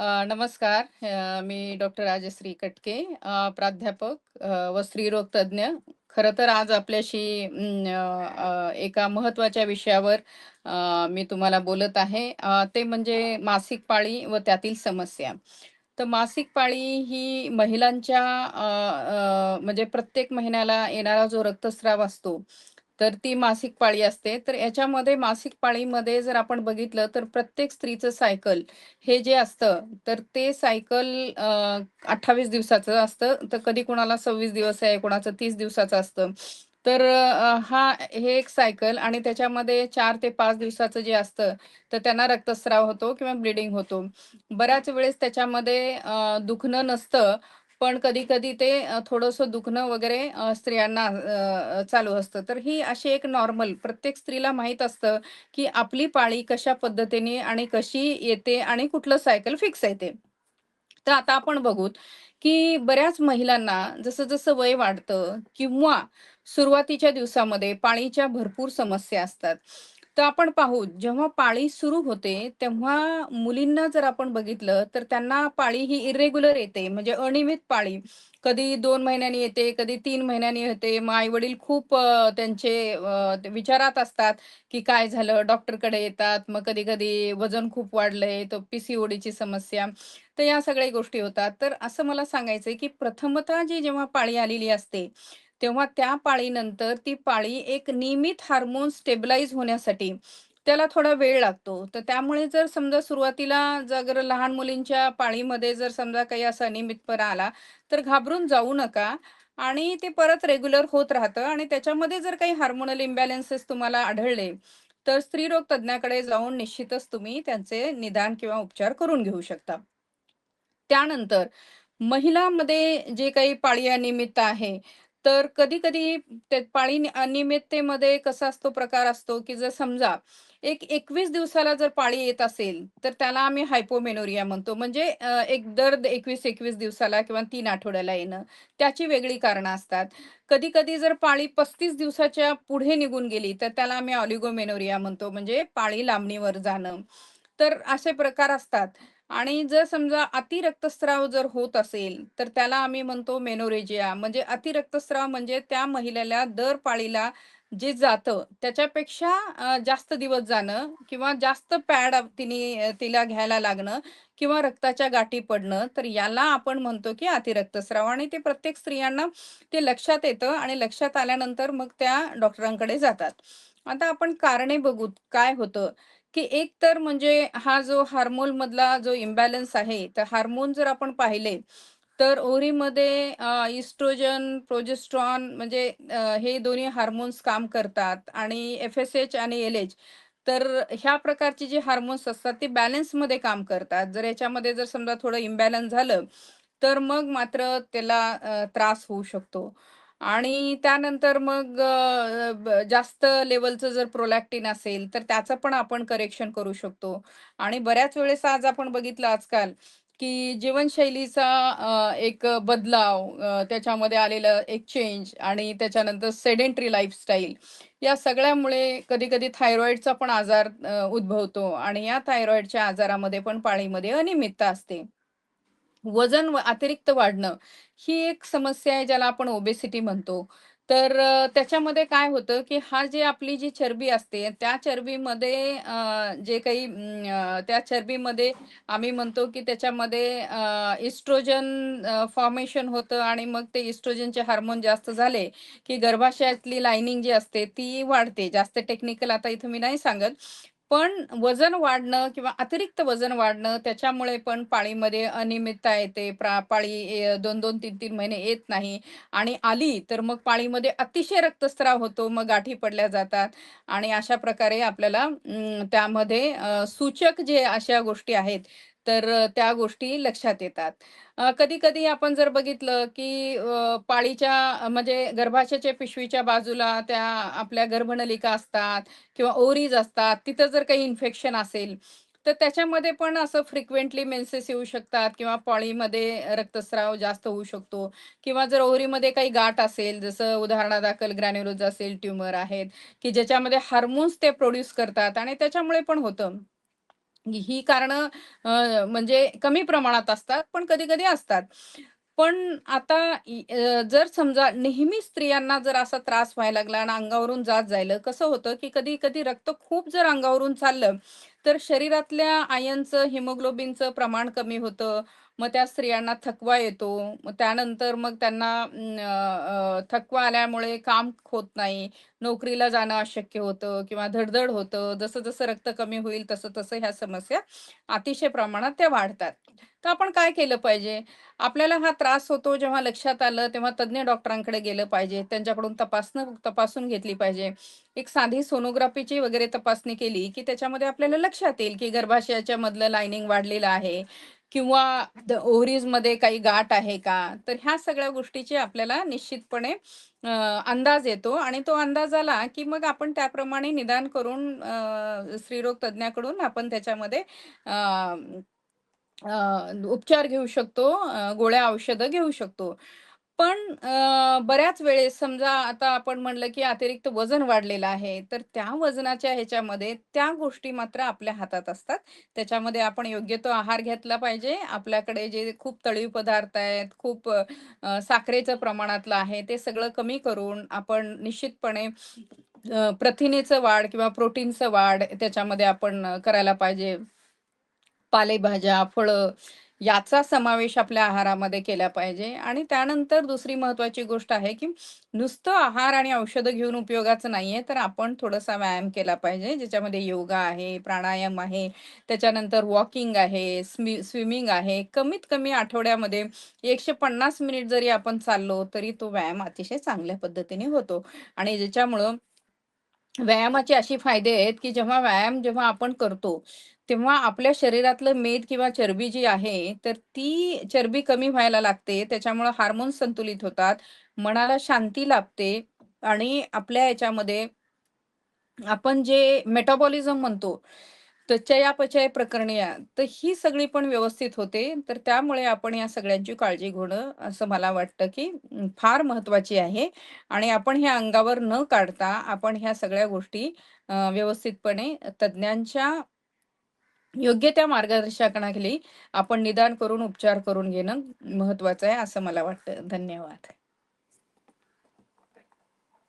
नमस्कार. मी डॉक्टर राजश्री कटके, प्राध्यापक व स्त्रीरोग तज्ञ. खरं तर आज आपल्याशी एका महत्त्वाच्या विषयावर मी तुम्हाला बोलत आहे. ते म्हणजे मासिक पाळी व त्यातील समस्या. तर मासिक पाळी ही महिलांच्या म्हणजे प्रत्येक महिन्याला येणारा जो रक्तस्राव असतो, तर ती मासिक पाळी असते. तर याच्यामध्ये मासिक पाळीमध्ये जर आपण बघितलं, तर प्रत्येक स्त्रीचं सायकल हे जे असतं, तर ते सायकल अठ्ठावीस दिवसाचं असतं. तर कधी कोणाला 26 दिवस आहे, कोणाचं तीस दिवसाचं असतं. तर हा हे एक सायकल आणि त्याच्यामध्ये चार ते पाच दिवसाचं जे असतं, तर त्यांना रक्तस्राव होतो किंवा ब्लीडिंग होतो. बऱ्याच वेळेस त्याच्यामध्ये दुखणं नसतं, पण कधी-कधी ते थोडंसं दुखणं वगैरे स्त्रियांना चालू असतं. तर ही अशी एक नॉर्मल प्रत्येक स्त्रीला माहीत असतं, की आपली पाळी कशा पद्धतीने आणि कशी येते आणि कुठलं सायकल फिक्स आहे ते. तर आता आपण बघूत, की बऱ्याच महिलांना जसं-जसं वय वाढतं किंवा सुरुवातीच्या दिवसामध्ये पाळीच्या भरपूर समस्या असतात. तर आपण पाहू, जेव्हा पाळी सुरू होते, तेव्हा मुलींना जर आपण बघितलं, तर त्यांना पाळी ही इरेग्युलर येते, म्हणजे अनियमित पाळी. कधी दोन महिन्यांनी येते, कधी तीन महिन्यांनी येते. मग आई-वडील खूप त्यांचे विचारात असतात, की काय झालं? डॉक्टरकडे येतात. मग कधी-कधी वजन खूप वाढलंय, तर पीसीओडीची समस्या. तर या सगळ्या गोष्टी होतात. तर असं मला सांगायचंय, की प्रथमतः जी जेव्हा पाळी आलेली असते, तेव्हा त्या पाळीनंतर ती पाळी एक नियमित हार्मोन स्टेबलाइज होण्यासाठी त्याला थोडा वेळ लागतो. तर त्यामुळे जर समजा सुरुवातीला जर लहान मुलींच्या पाळीमध्ये जर समजा काही असा अनियमितपणा आला, तर घाबरून जाऊ नका आणि ते परत रेग्युलर होत राहतं आणि त्याच्यामध्ये जर काही हार्मोनल इम्बॅलन्सेस तुम्हाला आढळले, तर स्त्रीरोग तज्ञाकडे जाऊन निश्चितच तुम्ही त्यांचे निदान किंवा उपचार करून घेऊ शकता. त्यानंतर महिलांमध्ये जे काही पाळी अनियमित आहे, तर कधी-कधी ते पाळी अनियमिततेमध्ये कसा असतो प्रकार असतो, की जर समजा एक 21 दिवसाला जर पाळी येत असेल, तर त्याला आम्ही हायपोमेनोरिया म्हणतो. म्हणजे एक दर 21-21 दिवसाला किंवा तीन आठवड्याला येणं. त्याची वेगळी कारणं असतात. कधी-कधी जर पाळी 35 दिवसाच्या पुढे निघून गेली, तर त्याला आम्ही ऑलिगोमेनोरिया म्हणतो. म्हणजे पाळी लांबणीवर जाणं. तर असे प्रकार असतात. आणि जर समजा अति रक्तस्राव जर होत असेल, तर त्याला आम्ही म्हणतो मेनोरेजिया. म्हणजे अति रक्तस्राव म्हणजे त्या महिलेला दर पाळीला जे जातं त्याच्यापेक्षा जास्त दिवस जाणं किंवा जास्त पॅड तिने तिला घ्यायला लागणं किंवा रक्ताच्या गाठी पडणं. तर याला आपण म्हणतो की अतिरक्तस्राव आणि ते प्रत्येक स्त्रियांना ते लक्षात येतं आणि लक्षात आल्यानंतर मग त्या डॉक्टरांकडे जातात. आता आपण कारणे बघू काय होतं. की एक तर म्हणजे हा जो हार्मोन मधला जो इम्बॅलन्स आहे, तर हार्मोन जर आपण पाहिले, तर ओरीमध्ये इस्ट्रोजन, प्रोजेस्ट्रॉन म्हणजे हे दोन्ही हार्मोन्स काम करतात आणि एफ-एस-एच आणि एल-एच तर ह्या प्रकारचे जे हार्मोन्स असतात ते बॅलन्समध्ये काम करतात. जर याच्यामध्ये जर समजा थोडं इम्बॅलन्स झालं, तर मग मात्र त्याला त्रास होऊ शकतो. आणि त्यानंतर मग जास्त लेवलचं जर प्रोलॅक्टिन असेल, तर त्याचं पण आपण करेक्शन करू शकतो. आणि बऱ्याच वेळेस आज आपण बघितलं आजकाल, की जीवनशैलीचा एक बदलाव त्याच्यामध्ये आलेलं एक चेंज आणि त्याच्यानंतर सेडेंटरी लाईफस्टाईल या सगळ्यामुळे कधी-कधी थायरॉईडचा पण आजार उद्भवतो आणि या थायरॉईडच्या आजारामध्ये पण पाळीमध्ये अनियमितता असते. वजन अतिरिक्त वाढणं, ही एक समस्या आहे ज्याला आपण ओबेसिटी म्हणतो. तर त्याच्यामध्ये काय होतं, की हा जे आपली जी चरबी असते, त्या चरबीमध्ये जे काही त्या चरबीमध्ये आम्ही म्हणतो, की त्याच्यामध्ये इस्ट्रोजन फॉर्मेशन होतं आणि मग ते इस्ट्रोजनचे हार्मोन जास्त झाले, की गर्भाशयातली लाइनिंग जी असते ती वाढते. जास्त टेक्निकल आता इथं मी नाही सांगत. पण वजन वाढणं किंवा अतिरिक्त वजन वाढणं त्याच्यामुळे पण पाळीमध्ये अनियमितता येते. प्रा पाळी दोन दोन तीन तीन महिने येत नाही आणि आली तर मग पाळीमध्ये अतिशय रक्तस्राव होतो. मग गाठी पडल्या जातात आणि अशा प्रकारे आपल्याला त्यामध्ये सूचक जे अशा गोष्टी आहेत, तर त्या गोष्टी लक्षात येतात. कधी-कधी आपण जर बघितलं, की पाळीच्या म्हणजे गर्भाशयाच्या पिशवीच्या बाजूला त्या आपल्या गर्भनलिका असतात किंवा ओरीज असतात, तिथं जर काही इन्फेक्शन असेल, तर त्याच्यामध्ये पण असं फ्रिक्वेंटली मेन्सेस येऊ शकतात किंवा पाळीमध्ये रक्तस्राव जास्त होऊ शकतो किंवा जर ओहरीमध्ये काही गाठ असेल, जसं उदाहरणादाखल ग्रॅन्युलोज असेल, ट्यूमर आहेत, की ज्याच्यामध्ये हार्मोन्स ते प्रोड्यूस करतात आणि त्याच्यामुळे पण होतं. ही कारण म्हणजे कमी प्रमाणात असतात, पण कधी-कधी असतात. पण आता जर समजा नेहमी स्त्रियांना जर असा त्रास व्हायला लागला आणि अंगावरून जात जायलं, कसं होतं, की कधी-कधी रक्त खूप जर अंगावरून चाललं, तर शरीरातल्या आयनचं हिमोग्लोबिनचं प्रमाण कमी होतं. मग त्या स्त्रियांना थकवा येतो. मग त्यानंतर मग त्यांना थकवा आल्यामुळे काम होत नाही. नोकरीला जाणं अशक्य होतं किंवा धडधड होतं. जसं-जसं रक्त कमी होईल तसं-तसं ह्या समस्या अतिशय प्रमाणात त्या वाढतात. तर आपण काय केलं पाहिजे? आपल्याला हा त्रास होतो जेव्हा लक्षात आलं, तेव्हा तज्ञ डॉक्टरांकडे गेलं पाहिजे. त्यांच्याकडून तपासणं तपासून घेतली पाहिजे. एक साधी सोनोग्राफीची वगैरे तपासणी केली, की त्याच्यामध्ये आपल्याला लक्षात येईल, की गर्भाशयाच्या मधलं लायनिंग वाढलेलं आहे किंवा ओव्हरीजमध्ये काही गाठ आहे का? तर ह्या सगळ्या गोष्टीची आपल्याला निश्चितपणे अंदाज येतो आणि तो अंदाज आला, की मग आपण त्याप्रमाणे निदान करून स्त्रीरोग तज्ज्ञाकडून आपण त्याच्यामध्ये उपचार घेऊ शकतो, गोळ्या औषधं घेऊ शकतो. पण बऱ्याच वेळेस समजा आता आपण म्हणलं, की अतिरिक्त वजन वाढलेलं आहे, तर त्या वजनाच्या ह्याच्यामध्ये त्या गोष्टी मात्र आपल्या हातात असतात. त्याच्यामध्ये आपण योग्य तो आहार घेतला पाहिजे. आपल्याकडे जे खूप तळीव पदार्थ आहेत, खूप साखरेचं प्रमाणातलं आहे, ते सगळं कमी करून आपण निश्चितपणे प्रथिनेचं वाढ किंवा प्रोटीनचं वाढ त्याच्यामध्ये आपण करायला पाहिजे. पालेभाज्या, फळं याचा समावेश आपल्या आहारामध्ये केला पाहिजे आणि त्यानंतर दुसरी महत्त्वाची गोष्ट आहे, की नुसतं आहार आणि औषधं घेऊन उपयोगाचं नाहीये, तर आपण थोडासा व्यायाम केला पाहिजे. ज्याच्यामध्ये योगा आहे, प्राणायाम आहे, त्याच्यानंतर वॉकिंग आहे, स्मि स्विमिंग आहे. कमीत कमी आठवड्यामध्ये 150 मिनिट जरी आपण चाललो, तरी तो व्यायाम अतिशय चांगल्या पद्धतीने होतो आणि ज्याच्यामुळं व्यायामाचे असे फायदे आहेत, की जेव्हा व्यायाम जेव्हा आपण करतो, तेव्हा आपल्या शरीरातलं मेद किंवा चरबी जी आहे, तर ती चरबी कमी व्हायला लागते. त्याच्यामुळं हार्मोन्स संतुलित होतात. मनाला शांती लाभते आणि आपल्या याच्यामध्ये आपण जे मेटाबॉलिझम म्हणतो, तर चयापचय तर ही सगळी पण व्यवस्थित होते. तर त्यामुळे आपण या सगळ्यांची काळजी घेणं असं मला वाटतं, की फार महत्त्वाची आहे आणि आपण हे अंगावर न काढता आपण ह्या सगळ्या गोष्टी व्यवस्थितपणे तज्ज्ञांच्या योग्य त्या मार्गदर्शनाखाली आपण निदान करून उपचार करून घेणं महत्त्वाचं आहे, असं मला वाटतं. धन्यवाद.